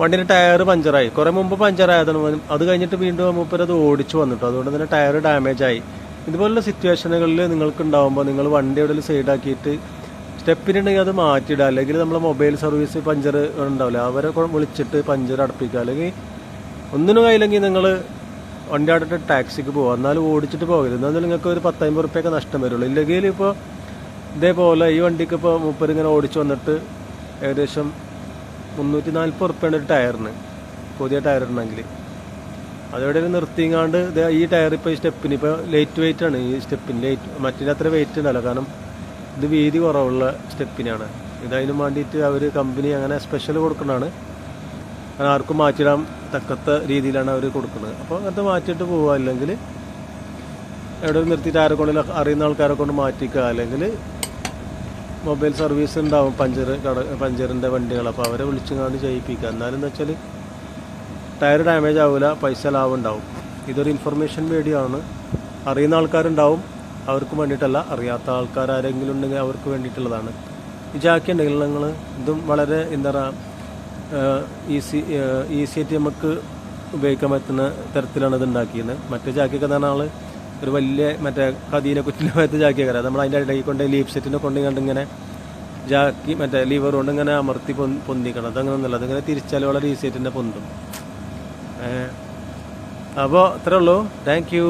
വണ്ടിയുടെ ടയർ പഞ്ചറായി. കുറെ മുമ്പ് പഞ്ചറായതാണ് അത് കഴിഞ്ഞിട്ട് വീണ്ടും മൂപ്പര് അത് ഓടിച്ചു വന്നിട്ടു. അതുകൊണ്ട് തന്നെ ടയർ ഡാമേജ് ആയി ഇതുപോലുള്ള സിറ്റുവേഷനുകളിൽ നിങ്ങൾക്ക് ഉണ്ടാകുമ്പോൾ നിങ്ങൾ വണ്ടി എവിടെ സൈഡാക്കിയിട്ട് സ്റ്റെപ്പിനുണ്ടെങ്കിൽ അത് മാറ്റിയിടുക. അല്ലെങ്കിൽ നമ്മളെ മൊബൈൽ സർവീസ് പഞ്ചർ ഉണ്ടാവില്ല അവരെ വിളിച്ചിട്ട് പഞ്ചർ അടപ്പിക്കുക. അല്ലെങ്കിൽ ഒന്നിനും കഴിയില്ലെങ്കിൽ നിങ്ങൾ വണ്ടി അവിടെ ടാക്സിക്ക് പോകുക എന്നാലും ഓടിച്ചിട്ട് പോകരുത്. എന്നാൽ നിങ്ങൾക്ക് ഒരു പത്തമ്പത് റുപ്യൊക്കെ നഷ്ടം വരുള്ളൂ. ഇല്ലെങ്കിൽ ഇപ്പോൾ ഇതേപോലെ ഈ വണ്ടിക്ക് ഇപ്പോൾ മുപ്പത് ഇങ്ങനെ ഓടിച്ചു വന്നിട്ട് ഏകദേശം മുന്നൂറ്റി നാൽപ്പത് ഉറുപ്പ്യാണ് ഒരു ടയറിന്. പുതിയ ടയർ ഉണ്ടെങ്കിൽ അതോടെ നിർത്തിങ്ങാണ്ട് ദേ ഈ ടയർ ഇപ്പോൾ ഈ സ്റ്റെപ്പിന് ഇപ്പോൾ ലേറ്റ് വെയിറ്റ് ആണ്. ഈ സ്റ്റെപ്പിന് ലൈറ്റ് മറ്റേ അത്ര വെയിറ്റ് ഉണ്ടല്ലോ. കാരണം ഇത് വീതി കുറവുള്ള സ്റ്റെപ്പിനാണ്. ഇതതിനു വേണ്ടിയിട്ട് അവർ കമ്പനി അങ്ങനെ സ്പെഷ്യൽ കൊടുക്കുന്നതാണ്. കാരണം ആർക്കും മാറ്റിയിടാൻ തക്കത്ത രീതിയിലാണ് അവർ കൊടുക്കുന്നത്. അപ്പോൾ അങ്ങനത്തെ മാറ്റിയിട്ട് പോവുക അല്ലെങ്കിൽ എവിടെ നിർത്തിയിട്ട് ആരെ അറിയുന്ന ആൾക്കാരെ കൊണ്ട് മാറ്റിക്കുക അല്ലെങ്കിൽ മൊബൈൽ സർവീസ് ഉണ്ടാവും പഞ്ചർ കട പഞ്ചറിന്റെ വണ്ടികൾ. അപ്പോൾ അവരെ വിളിച്ചുകൊണ്ട് ചെയ്യിപ്പിക്കുക. എന്നാലും എന്ന് വെച്ചാൽ ടയർ ഡാമേജ് ആവില്ല പൈസ ലാഭം ഉണ്ടാവും. ഇതൊരു ഇൻഫർമേഷൻ മീഡിയമാണ് അറിയുന്ന ആൾക്കാരുണ്ടാവും. അവർക്ക് വേണ്ടിയിട്ടല്ല. അറിയാത്ത ആൾക്കാർ ആരെങ്കിലും ഉണ്ടെങ്കിൽ അവർക്ക് വേണ്ടിയിട്ടുള്ളതാണ്. ഈ ജാക്കി ഉണ്ടെങ്കിൽ നിങ്ങൾ ഇതും വളരെ എന്താ പറയുക ഈസി ഈസി നമുക്ക് ഉപയോഗിക്കാൻ പറ്റുന്ന തരത്തിലാണ് ഇത് ഉണ്ടാക്കിയത്. മറ്റേ ജാക്കിയൊക്കെ തന്നെ പറഞ്ഞാൽ ഒരു വലിയ മറ്റേ കതിയിലെ കുറ്റിനെ ഭാഗത്ത് ജാക്കിയൊക്കെ കയറുക നമ്മൾ അതിന്റെ ഇടയിൽ കൊണ്ട് ലീപ് സെറ്റിനെ കൊണ്ട് കണ്ട് ഇങ്ങനെ ജാക്കി മറ്റേ ലീവർ കൊണ്ട് ഇങ്ങനെ അമർത്തി പൊന്തി പൊന്തിക്കണം. അതങ്ങനെ ഒന്നുമില്ല. അതിങ്ങനെ ആയിട്ട് തന്നെ പൊന്തും. അപ്പോൾ അത്രേ ഉള്ളൂ. Thank you